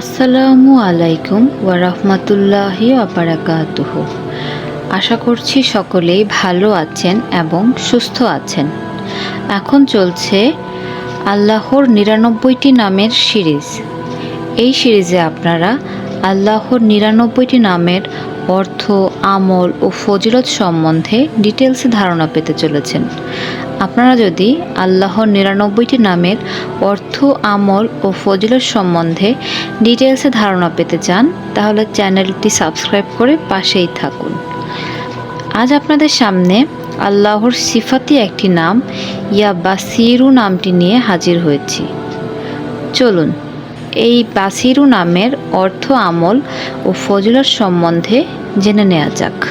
আসসালামু আলাইকুম ওয়ারাহমাতুল্লাহি আপারাকাতুহ আশা করছি সকলেই ভালো আছেন এবং সুস্থ আছেন। এখন চলছে আল্লাহর নিরানব্বইটি নামের সিরিজ। এই সিরিজে আপনারা আল্লাহর নিরানব্বইটি নামের অর্থ, আমল ও ফজিলত সম্বন্ধে ডিটেলসে ধারণা পেতে চলেছেন। আপনারা যদি আল্লাহর নিরানব্বইটি নামের অর্থ, আমল ও ফজিলত সম্বন্ধে ডিটেলসে ধারণা পেতে চান, তাহলে চ্যানেলটি সাবস্ক্রাইব করে পাশেই থাকুন। আজ আপনাদের সামনে আল্লাহর সিফাতি একটি নাম ইয়া বাসিরু নামটি নিয়ে হাজির হয়েছি। চলুন এই বাসিরু নামের অর্থ আমল ও ফজিলত সম্বন্ধে জেনে নেওয়া যাক।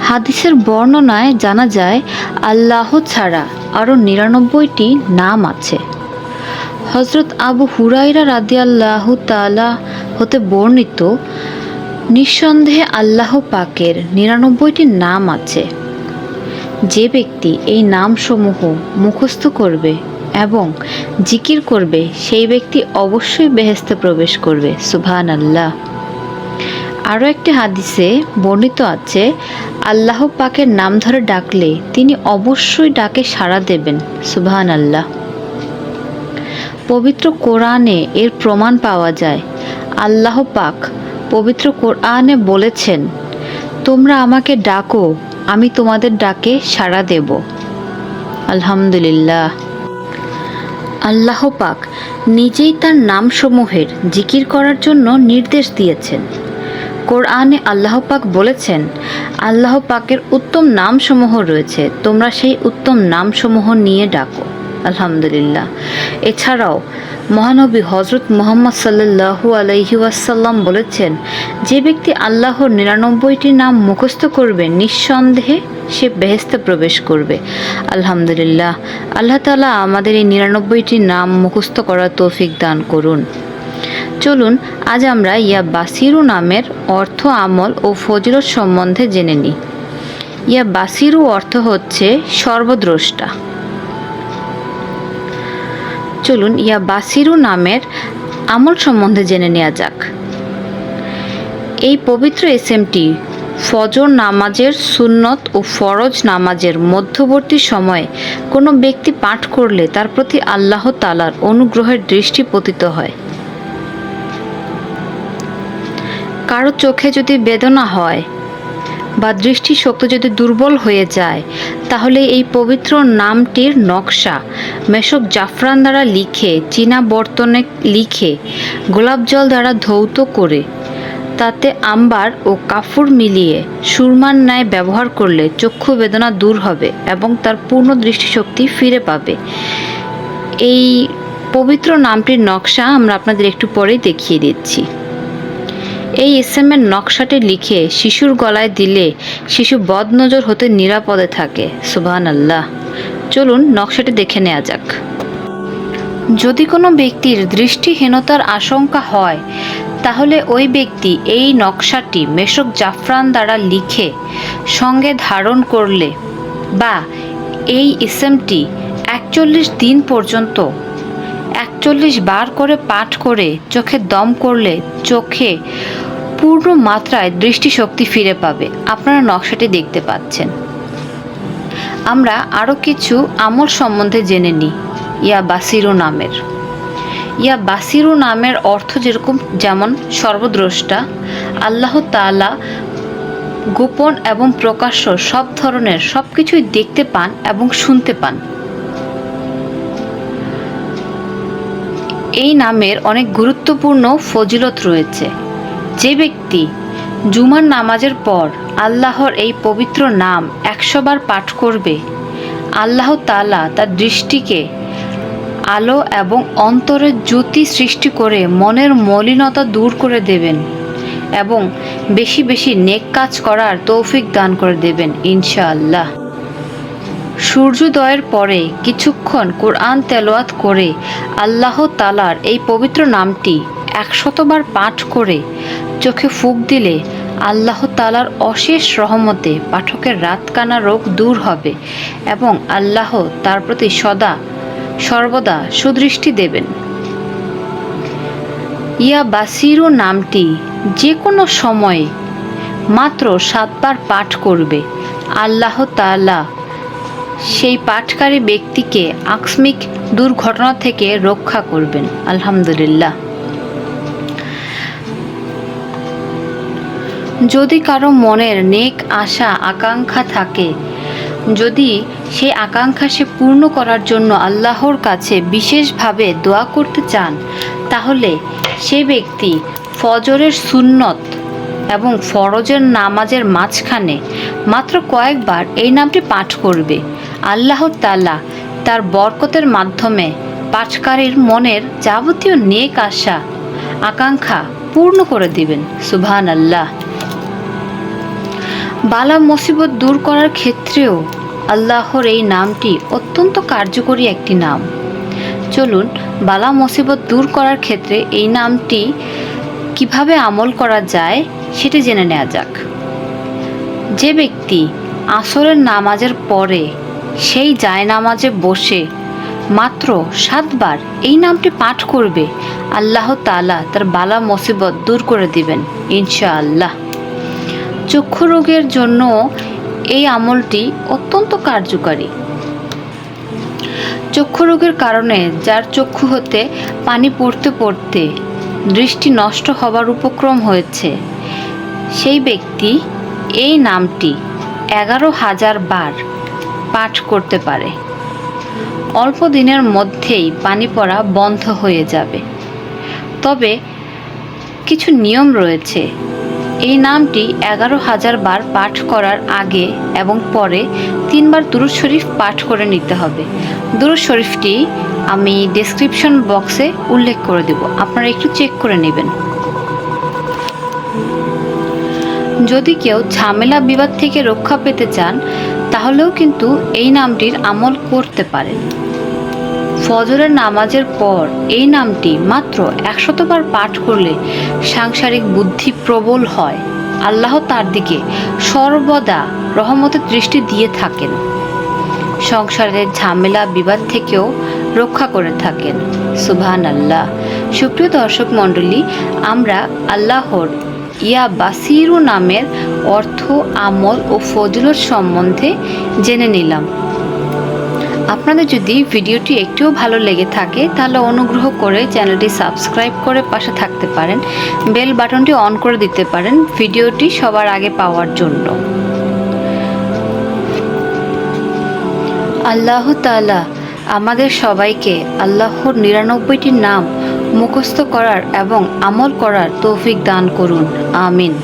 হাদিসের বর্ণনায় জানা যায়, আল্লাহ ছাড়া আরও নিরানব্বইটি নাম আছে। হজরত আবু হুরাইরা রাদিয়াল্লাহু তাআলা হতে বর্ণিত, নিঃসন্দেহে আল্লাহ পাকের নিরানব্বইটি নাম আছে। যে ব্যক্তি এই নামসমূহ মুখস্থ করবে এবং জিকির করবে, সেই ব্যক্তি অবশ্যই বেহেস্তে প্রবেশ করবে। সুবহান আল্লাহ আরও একটি হাদিসে বর্ণিত আছে, আল্লাহ পাকের নাম ধরে ডাকলে তিনি অবশ্যই ডাকে সাড়া দেবেন। সুবহান আল্লাহ পবিত্র কোরআনে এর প্রমাণ পাওয়া যায়, আল্লাহ পাক পবিত্র কোরআনে বলেছেন, তোমরা আমাকে ডাকো, আমি তোমাদের ডাকে সাড়া দেব। আলহামদুলিল্লাহ। আল্লাহ পাক নিজেই তার নামসমূহের জিকির করার জন্য নির্দেশ দিয়েছেন। কোরআনে আল্লাহ পাক বলেছেন, আল্লাহ পাকের উত্তম নামসমূহ রয়েছে, তোমরা সেই উত্তম নামসমূহ নিয়ে ডাকো। আলহামদুলিল্লাহ। এছাড়াও মহানবী হজরত মোহাম্মদ সাল্লাহু আলহি ওয়াসাল্লাম বলেছেন, যে ব্যক্তি আল্লাহর নিরানব্বইটি নাম মুখস্থ করবে, নিঃসন্দেহে সে বেহেস্তে প্রবেশ করবে। আলহামদুলিল্লাহ। আল্লাহ তালা আমাদের এই নিরানব্বইটি নাম মুখস্থ করার তৌফিক দান করুন। চলুন, আজ আমরা ইয়া বাসিরু নামের অর্থ, আমল ও ফজিলত সম্বন্ধে জেনে নিই। ইয়া বাসিরু অর্থ হচ্ছে সর্বদ্রষ্টা। চলুন ইয়া বাসিরু নামের আমল সম্বন্ধে জেনে নেওয়া যাক। এই পবিত্র এসএমটি ফজর নামাজের সুন্নত ও ফরজ নামাজের মধ্যবর্তী সময়ে কোনো ব্যক্তি পাঠ করলে তার প্রতি আল্লাহ তালার অনুগ্রহের দৃষ্টি পতিত হয়। কারও চোখে যদি বেদনা হয় বা দৃষ্টিশক্তি যদি দুর্বল হয়ে যায়, তাহলে এই পবিত্র নামটির নকশা মেশক জাফরান দ্বারা লিখে, চীনা বর্তনে লিখে, গোলাপ জল দ্বারা ধৌত করে, তাতে আম্বার ও কাফুর মিলিয়ে সুরমার ন্যায় ব্যবহার করলে চক্ষু বেদনা দূর হবে এবং তার পূর্ণ দৃষ্টিশক্তি ফিরে পাবে। এই পবিত্র নামটির নকশা আমরা আপনাদের একটু পরেই দেখিয়ে দিচ্ছি। এই এসএমের নকশাটি লিখে শিশুর গলায় দিলে শিশু বদনজর হতে নিরাপদে থাকে। সুবহান আল্লাহ চলুন নকশাটি দেখে নেওয়া যাক। যদি কোনো ব্যক্তির দৃষ্টিহীনতার আশঙ্কা হয়, তাহলে ওই ব্যক্তি এই নকশাটি মেশক জাফরান দ্বারা লিখে সঙ্গে ধারণ করলে বা এই ইসেমটি একচল্লিশ দিন পর্যন্ত একচল্লিশ বার করে পাঠ করে চোখে দম করলে চোখে পূর্ণ মাত্রায় দৃষ্টিশক্তি ফিরে পাবে। আপনারা নকশাটি দেখতে পাচ্ছেন। আমরা আরও কিছু আমল সম্বন্ধে জেনে নিই। ইয়া বাসিরু নামের। ইয়া বাসিরু নামের অর্থ যেরকম, যেমন সর্বদ্রষ্টা, আল্লাহ তাআলা গোপন এবং প্রকাশ্য সব ধরনের সব কিছুই দেখতে পান এবং শুনতে পান। এই নামের অনেক গুরুত্বপূর্ণ ফজিলত রয়েছে। যে ব্যক্তি জুমার নামাজের পর আল্লাহর এই পবিত্র নাম একশোবার পাঠ করবে, আল্লাহ তালা তার দৃষ্টিকে আলো এবং অন্তরের জ্যোতি সৃষ্টি করে মনের মলিনতা দূর করে দেবেন এবং বেশি বেশি নেক কাজ করার তৌফিক দান করে দেবেন ইনশাআল্লাহ। সূর্যোদয়ের পরে কিছুক্ষণ কোরআন তেলোয়াত করে আল্লাহ তালার এই পবিত্র নামটি একশতবার পাঠ করে চোখে ফুক দিলে আল্লাহ তালার অশেষ রহমতে পাঠকের রাতকানা রোগ দূর হবে এবং আল্লাহ তার প্রতি সদা, সর্বদা সুদৃষ্টি দেবেন। ইয়া বাসিরু নামটি যে কোনো সময়ে মাত্র সাতবার পাঠ করবে। আল্লাহ তাআলা সেই পাঠকারী ব্যক্তিকে আকস্মিক দুর্ঘটনা থেকে রক্ষা করবেন। আলহামদুলিল্লাহ। যদি কারও মনের নেক আশা, আকাঙ্ক্ষা থাকে, যদি সেই আকাঙ্ক্ষা সে পূর্ণ করার জন্য আল্লাহর কাছে বিশেষভাবে দোয়া করতে চান, তাহলে সে ব্যক্তি ফজরের সুন্নত এবং ফরজের নামাজের মাঝখানে মাত্র কয়েকবার এই নামটি পাঠ করবে। আল্লাহ তাআলা তার বরকতের মাধ্যমে পাঠকারীর মনের যাবতীয় নেক আশা, আকাঙ্ক্ষা পূর্ণ করে দিবেন। সুবহান আল্লাহ বালা মুসিবত দূর করার ক্ষেত্রেও আল্লাহর এই নামটি অত্যন্ত কার্যকরী একটি নাম। চলুন, বালা মুসিবত দূর করার ক্ষেত্রে এই নামটি কীভাবে আমল করা যায় সেটি জেনে নেওয়া যাক। যে ব্যক্তি আসরের নামাজের পরে সেই যায় নামাজে বসে মাত্র সাতবার এই নামটি পাঠ করবে, আল্লাহ তাআলা তার বালা মুসিবত দূর করে দিবেন, ইনশাআল্লাহ। চক্ষু রোগের জন্য এই আমলটি অত্যন্ত কার্যকারী। চক্ষু রোগের কারণে যার চক্ষু হতে পানি পড়তে পড়তে দৃষ্টি নষ্ট হবার উপক্রম হয়েছে, সেই ব্যক্তি এই নামটি এগারো হাজার বার পাঠ করতে পারে। অল্প দিনের মধ্যেই পানি পড়া বন্ধ হয়ে যাবে। তবে কিছু নিয়ম রয়েছে এই নামটি এগারো হাজার বার পাঠ করার আগে এবং পরে তিনবার দুরুদ শরীফ পাঠ করে নিতে হবে। দুরুদ শরীফটি আমি ডেসক্রিপশন বক্সে উল্লেখ করে দেব। আপনারা একটু চেক করে নেবেন। যদি কেউ ঝামেলা, বিবাদ থেকে রক্ষা পেতে চান, তাহলেও কিন্তু এই নামটির আমল করতে পারেন। ফজরের নামাজের পর এই নামটি মাত্র একশতবার পাঠ করলে সাংসারিক বুদ্ধি প্রবল হয়। আল্লাহ তার দিকে সর্বদা রহমতের দৃষ্টি দিয়ে থাকেন। সংসারের ঝামেলা, বিবাদ থেকেও রক্ষা করে থাকেন। সুবহান আল্লাহ সুপ্রিয় দর্শক মণ্ডলী, আমরা আল্লাহর ইয়া বাসিরু নামের অর্থ, আমল ও ফজিলত সম্বন্ধে জেনে নিলাম। আপনাদের যদি ভিডিওটি একটুও ভালো লেগে থাকে, তাহলে অনুগ্রহ করে চ্যানেলটি সাবস্ক্রাইব করে পাশে থাকতে পারেন। বেল বাটনটি অন করে দিতে পারেন ভিডিওটি সবার আগে পাওয়ার জন্য। আল্লাহ তালা আমাদের সবাইকে আল্লাহর নিরানব্বইটি নাম মুখস্থ করার এবং আমল করার তৌফিক দান করুন। আমিন।